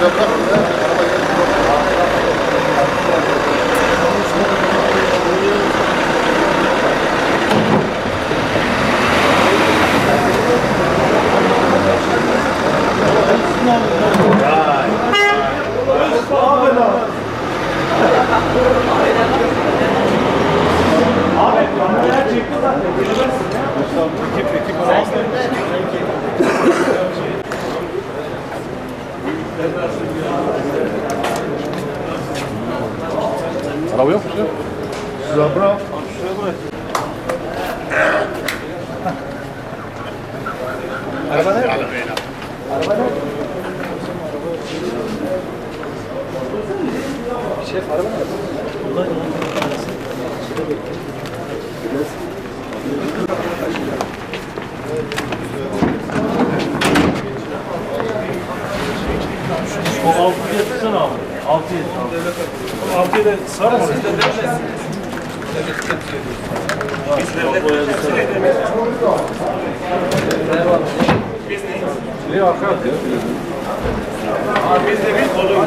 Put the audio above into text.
Right. Araba yok mu ya? Zabra. O altı yetsen abi. Altı yet. Altı yet. Sar mı? İyi arka at ya. Biz de bir kolu.